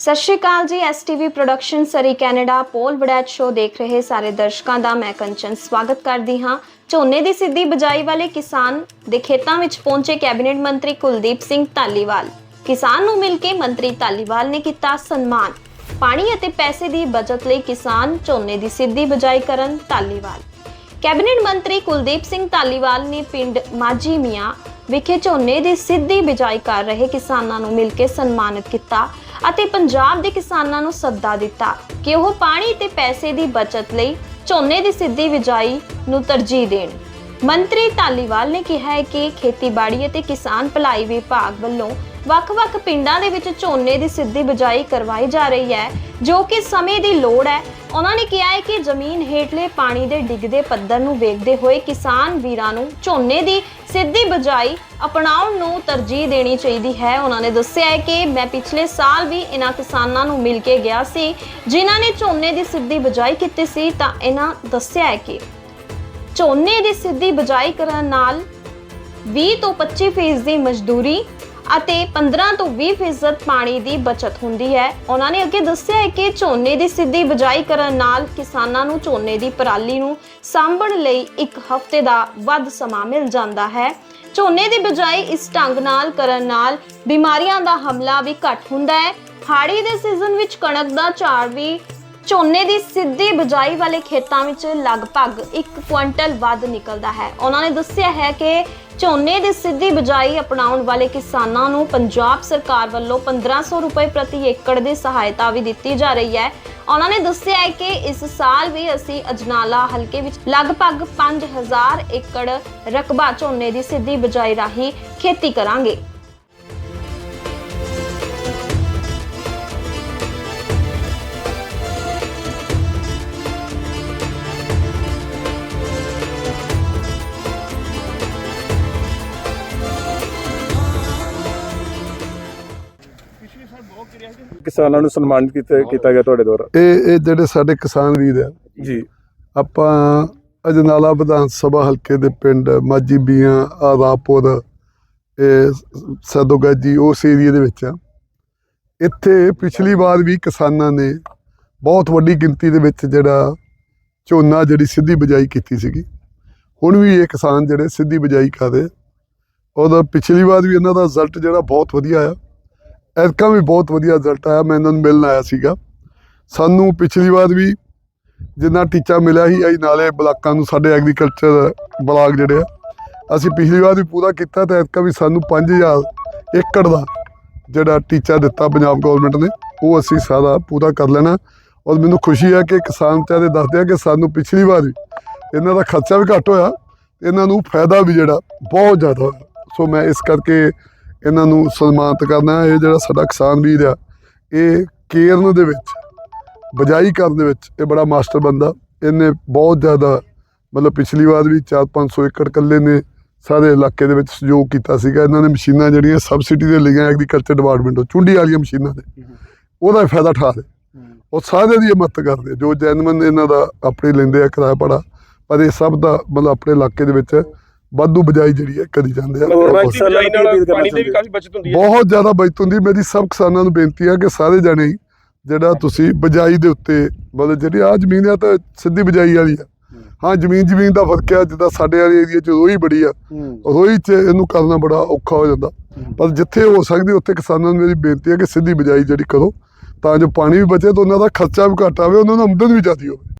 ਸਤਿ ਸ਼੍ਰੀ ਅਕਾਲ ਜੀ STV production Surrey Canada, Pol Varaich show ਦੇਖ ਰਹੇ ਸਾਰੇ ਦਰਸ਼ਕਾਂ ਦਾ ਮੈਂ ਕੰਚਨ ਸਵਾਗਤ ਕਰਦੀ ਹਾਂ। ਝੋਨੇ ਦੀ ਸਿੱਧੀ ਬਜਾਈ ਵਾਲੇ ਕਿਸਾਨ ਦੇ ਖੇਤਾਂ ਵਿੱਚ ਪਹੁੰਚੇ ਕੈਬਨਿਟ ਮੰਤਰੀ ਕੁਲਦੀਪ ਸਿੰਘ ਧਾਲੀਵਾਲ। ਕਿਸਾਨ ਨੂੰ ਮਿਲ ਕੇ ਮੰਤਰੀ ਧਾਲੀਵਾਲ ਨੇ ਕੀਤਾ ਸਨਮਾਨ। ਪਾਣੀ ਅਤੇ ਪੈਸੇ ਦੀ ਬਚਤ ਲਈ ਕਿਸਾਨ ਝੋਨੇ ਦੀ ਸਿੱਧੀ ਬਜਾਈ ਕਰਨ ਧਾਲੀਵਾਲ। ਕੈਬਨਿਟ ਮੰਤਰੀ ਕੁਲਦੀਪ ਸਿੰਘ ਧਾਲੀਵਾਲ ਨੇ ਪਿੰਡ ਮਾਝੀ ਮੀਆਂ ਵਿਖੇ ਝੋਨੇ ਦੀ ਸਿੱਧੀ ਬਿਜਾਈ ਕਰ ਰਹੇ ਕਿਸਾਨਾਂ ਨੂੰ ਮਿਲ ਕੇ ਸਨਮਾਨਿਤ ਕੀਤਾ ਅਤੇ ਪੰਜਾਬ ਦੇ ਕਿਸਾਨਾਂ ਨੂੰ ਸੱਦਾ ਦਿੱਤਾ ਕਿ ਉਹ ਪਾਣੀ ਤੇ ਪੈਸੇ ਦੀ ਬਚਤ ਲਈ ਝੋਨੇ ਦੀ ਸਿੱਧੀ ਬਿਜਾਈ ਨੂੰ ਤਰਜੀਹ ਦੇਣ। ਮੰਤਰੀ ਧਾਲੀਵਾਲ ਨੇ ਕਿਹਾ ਹੈ ਕਿ ਖੇਤੀਬਾੜੀ ਅਤੇ ਕਿਸਾਨ ਭਲਾਈ ਵਿਭਾਗ ਵੱਲੋਂ ਵੱਖ-ਵੱਖ ਪਿੰਡਾਂ ਦੇ ਵਿੱਚ ਝੋਨੇ ਦੀ ਸਿੱਧੀ ਬਿਜਾਈ ਕਰਵਾਈ ਜਾ ਰਹੀ ਹੈ, ਜੋ ਕਿ ਸਮੇਂ ਦੀ ਲੋੜ ਹੈ। ਉਹਨਾਂ ਨੇ ਕਿਹਾ ਹੈ ਕਿ ਜ਼ਮੀਨ ਹੇਠਲੇ ਪਾਣੀ ਦੇ ਡਿੱਗਦੇ ਪੱਧਰ ਨੂੰ ਵੇਖਦੇ ਹੋਏ ਕਿਸਾਨ ਵੀਰਾਂ ਨੂੰ ਝੋਨੇ ਦੀ ਸਿੱਧੀ ਬਿਜਾਈ ਅਪਣਾਉਣ ਨੂੰ ਤਰਜੀਹ ਦੇਣੀ ਚਾਹੀਦੀ ਹੈ। ਉਹਨਾਂ ਨੇ ਦੱਸਿਆ ਹੈ ਕਿ ਮੈਂ ਪਿਛਲੇ ਸਾਲ ਵੀ ਇਹਨਾਂ ਕਿਸਾਨਾਂ ਨੂੰ ਮਿਲ ਕੇ ਗਿਆ ਸੀ। ਜਿਨ੍ਹਾਂ ਨੇ ਝੋਨੇ ਦੀ ਸਿੱਧੀ ਬਿਜਾਈ ਕੀਤੀ ਸੀ, ਤਾਂ ਇਹਨਾਂ ਦੱਸਿਆ ਹੈ ਕਿ ਝੋਨੇ ਦੀ ਸਿੱਧੀ ਬਿਜਾਈ ਕਰਨ ਨਾਲ 20 ਤੋਂ 25 ਫੀਸਦ ਦੀ ਮਜ਼ਦੂਰੀ ਅਤੇ 15 ਤੋਂ 20 ਫੀਸਦ ਪਾਣੀ ਦੀ ਬਚਤ ਹੁੰਦੀ ਹੈ। ਉਹਨਾਂ ਨੇ ਅੱਗੇ ਦੱਸਿਆ ਹੈ ਕਿ ਝੋਨੇ ਦੀ ਸਿੱਧੀ ਬਿਜਾਈ ਕਰਨ ਨਾਲ ਕਿਸਾਨਾਂ ਨੂੰ ਝੋਨੇ ਦੀ ਪਰਾਲੀ ਨੂੰ ਸਾਂਭਣ ਲਈ ਇੱਕ ਹਫ਼ਤੇ ਦਾ ਵੱਧ ਸਮਾਂ ਮਿਲ ਜਾਂਦਾ ਹੈ। ਝੋਨੇ ਦੀ ਬਿਜਾਈ ਇਸ ਢੰਗ ਨਾਲ ਕਰਨ ਨਾਲ ਬਿਮਾਰੀਆਂ ਦਾ ਹਮਲਾ ਵੀ ਘੱਟ ਹੁੰਦਾ ਹੈ। ਹਾੜੀ ਦੇ ਸੀਜ਼ਨ ਵਿੱਚ ਕਣਕ ਦਾ ਝਾੜ ਵੀ ਝੋਨੇ ਦੀ ਸਿੱਧੀ ਬਿਜਾਈ ਵਾਲੇ ਖੇਤਾਂ ਵਿੱਚ ਲਗਭਗ 1 ਕੁਇੰਟਲ ਵੱਧ ਨਿਕਲਦਾ ਹੈ। ਉਹਨਾਂ ਨੇ ਦੱਸਿਆ ਹੈ ਕਿ ਝੋਨੇ ਦੀ ਸਿੱਧੀ ਬਿਜਾਈ ਅਪਣਾਉਣ ਵਾਲੇ ਕਿਸਾਨਾਂ ਨੂੰ ਪੰਜਾਬ ਸਰਕਾਰ ਵੱਲੋਂ 1500 ਰੁਪਏ ਪ੍ਰਤੀ ਏਕੜ ਦੀ ਸਹਾਇਤਾ ਵੀ ਦਿੱਤੀ ਜਾ ਰਹੀ ਹੈ। ਉਹਨਾਂ ਨੇ ਦੱਸਿਆ ਹੈ ਕਿ ਇਸ ਸਾਲ ਵੀ ਅਸੀਂ ਅਜਨਾਲਾ ਹਲਕੇ ਵਿੱਚ ਲਗਭਗ 5000 ਏਕੜ ਰਕਬਾ ਝੋਨੇ ਦੀ ਸਿੱਧੀ ਬਿਜਾਈ ਰਾਹੀਂ ਖੇਤੀ ਕਰਾਂਗੇ। ਕਿਸਾਨਾਂ ਨੂੰ ਸਨਮਾਨਿਤ ਕੀਤਾ ਕੀਤਾ ਗਿਆ ਤੁਹਾਡੇ ਦੁਆਰਾ? ਇਹ ਇਹ ਜਿਹੜੇ ਸਾਡੇ ਕਿਸਾਨ ਵੀਰ ਆ ਜੀ। ਆਪਾਂ ਅਜਨਾਲਾ ਵਿਧਾਨ ਸਭਾ ਹਲਕੇ ਦੇ ਪਿੰਡ ਮਾਜੀ ਬੀਆਂ ਆਦਾਪੁਰ ਇਹ ਸਦੋਗਾਜੀ ਉਸ ਏਰੀਆ ਦੇ ਵਿੱਚ ਆ। ਇੱਥੇ ਪਿਛਲੀ ਵਾਰ ਵੀ ਕਿਸਾਨਾਂ ਨੇ ਬਹੁਤ ਵੱਡੀ ਗਿਣਤੀ ਦੇ ਵਿੱਚ ਜਿਹੜਾ ਝੋਨਾ ਜਿਹੜੀ ਸਿੱਧੀ ਬਿਜਾਈ ਕੀਤੀ ਸੀਗੀ। ਹੁਣ ਵੀ ਇਹ ਕਿਸਾਨ ਜਿਹੜੇ ਸਿੱਧੀ ਬਿਜਾਈ ਕਰ ਰਹੇ। ਉਹਦਾ ਪਿਛਲੀ ਵਾਰ ਵੀ ਇਹਨਾਂ ਦਾ ਰਿਜ਼ਲਟ ਜਿਹੜਾ ਬਹੁਤ ਵਧੀਆ ਆ। ਐਤਕਾਂ ਵੀ ਬਹੁਤ ਵਧੀਆ ਰਿਜ਼ਲਟ ਆਇਆ, ਮੈਂ ਇਹਨਾਂ ਨੂੰ ਮਿਲਣ ਆਇਆ ਸੀਗਾ। ਸਾਨੂੰ ਪਿਛਲੀ ਵਾਰ ਵੀ ਜਿੰਨਾ ਟੀਚਾ ਮਿਲਿਆ ਸੀ, ਅਸੀਂ ਨਾਲੇ ਬਲਾਕਾਂ ਨੂੰ ਸਾਡੇ ਐਗਰੀਕਲਚਰ ਬਲਾਕ ਜਿਹੜੇ ਆ, ਅਸੀਂ ਪਿਛਲੀ ਵਾਰ ਵੀ ਪੂਰਾ ਕੀਤਾ ਤੇ ਐਤਕਾਂ ਵੀ ਸਾਨੂੰ 5000 ਏਕੜ ਦਾ ਜਿਹੜਾ ਟੀਚਾ ਦਿੱਤਾ ਪੰਜਾਬ ਗਵਰਨਮੈਂਟ ਨੇ, ਉਹ ਅਸੀਂ ਸਾਰਾ ਪੂਰਾ ਕਰ ਲੈਣਾ। ਔਰ ਮੈਨੂੰ ਖੁਸ਼ੀ ਹੈ ਕਿ ਕਿਸਾਨ ਚਾਰੇ ਦੱਸਦੇ ਆ ਕਿ ਸਾਨੂੰ ਪਿਛਲੀ ਵਾਰ ਵੀ ਇਹਨਾਂ ਦਾ ਖਰਚਾ ਵੀ ਘੱਟ ਹੋਇਆ ਇਹਨਾਂ ਨੂੰ ਫਾਇਦਾ ਵੀ ਜਿਹੜਾ ਬਹੁਤ ਜ਼ਿਆਦਾ ਹੋਇਆ। ਸੋ ਮੈਂ ਇਸ ਕਰਕੇ ਇਹਨਾਂ ਨੂੰ ਸਨਮਾਨਿਤ ਕਰਨਾ ਇਹ ਜਿਹੜਾ ਸਾਡਾ ਕਿਸਾਨ ਵੀਰ ਆ ਇਹ ਕੇਰਨ ਦੇ ਵਿੱਚ ਬਜਾਈ ਕਰਨ ਦੇ ਵਿੱਚ ਇਹ ਬੜਾ ਮਾਸਟਰ ਬੰਦਾ ਇਹਨੇ ਬਹੁਤ ਜ਼ਿਆਦਾ ਮਤਲਬ ਪਿਛਲੀ ਵਾਰ ਵੀ 4-500 ਏਕੜ ਕੱਲੇ ਨੇ ਸਾਰੇ ਇਲਾਕੇ ਦੇ ਵਿੱਚ ਸਹਿਯੋਗ ਕੀਤਾ ਸੀਗਾ। ਇਹਨਾਂ ਨੇ ਮਸ਼ੀਨਾਂ ਜਿਹੜੀਆਂ ਸਬਸਿਡੀ ਦੇ ਲਈਆਂ ਐਗਰੀਕਲਚਰ ਡਿਪਾਰਟਮੈਂਟ ਚੁੰਡੀ ਵਾਲੀਆਂ ਮਸ਼ੀਨਾਂ ਦੇ ਉਹਦਾ ਫਾਇਦਾ ਠਾ ਰਹੇ ਉਹ ਸਾਰੇ ਦੀ ਮਦਦ ਕਰਦੇ। ਜੋ ਜੈਨੂਇਨ ਇਹਨਾਂ ਦਾ ਆਪਣੇ ਲੈਂਦੇ ਆ ਕਿਰਾਇਆ ਪੜਾ ਪਰ ਇਹ ਸਭ ਦਾ ਮਤਲਬ ਆਪਣੇ ਇਲਾਕੇ ਦੇ ਵਿੱਚ ਵਾਧੂ ਬਜਾਈ ਜਿਹੜੀ ਹੈ ਕਰੀ ਜਾਂਦੇ ਆ। ਪਾਣੀ ਦੀ ਵੀ? ਕਾਫੀ ਬਚਤ ਹੁੰਦੀ ਹੈ। ਬਹੁਤ ਜ਼ਿਆਦਾ ਬਚਤ ਹੁੰਦੀ ਮੇਰੀ ਸਭ ਕਿਸਾਨਾਂ ਨੂੰ ਬੇਨਤੀ ਹੈ ਕਿ ਸਾਰੇ ਜਣੇ ਜਿਹੜਾ ਤੁਸੀਂ ਬਜਾਈ ਦੇ ਉੱਤੇ ਮਤਲਬ ਜਿਹੜੀ ਆ ਜ਼ਮੀਨ ਆ ਤਾਂ ਸਿੱਧੀ ਬਜਾਈ ਵਾਲੀ ਆ। ਹਾਂ। ਜ਼ਮੀਨ ਜ਼ਮੀਨ ਦਾ ਫ਼ਰਕ ਆ ਜਿੱਦਾਂ ਸਾਡੇ ਵਾਲੇ ਏਰੀਆ 'ਚ ਰੋਈ ਬੜੀ ਆ। ਰੋਈ 'ਚ ਇਹਨੂੰ ਕਰਨਾ ਬੜਾ ਔਖਾ ਹੋ ਜਾਂਦਾ। ਪਰ ਜਿੱਥੇ ਹੋ ਸਕਦੀ ਉੱਥੇ ਕਿਸਾਨਾਂ ਨੂੰ ਮੇਰੀ ਬੇਨਤੀ ਹੈ ਕਿ ਸਿੱਧੀ ਬਜਾਈ ਜਿਹੜੀ ਕਰੋ ਤਾਂ ਜੋ ਪਾਣੀ ਵੀ ਬਚੇ ਤੇ ਉਹਨਾਂ ਦਾ ਖਰਚਾ ਵੀ ਘੱਟ ਆਵੇ ਉਹਨਾਂ ਨੂੰ ਆਮਦਨ ਵੀ ਜ਼ਿਆਦਾ ਹੋਵੇ।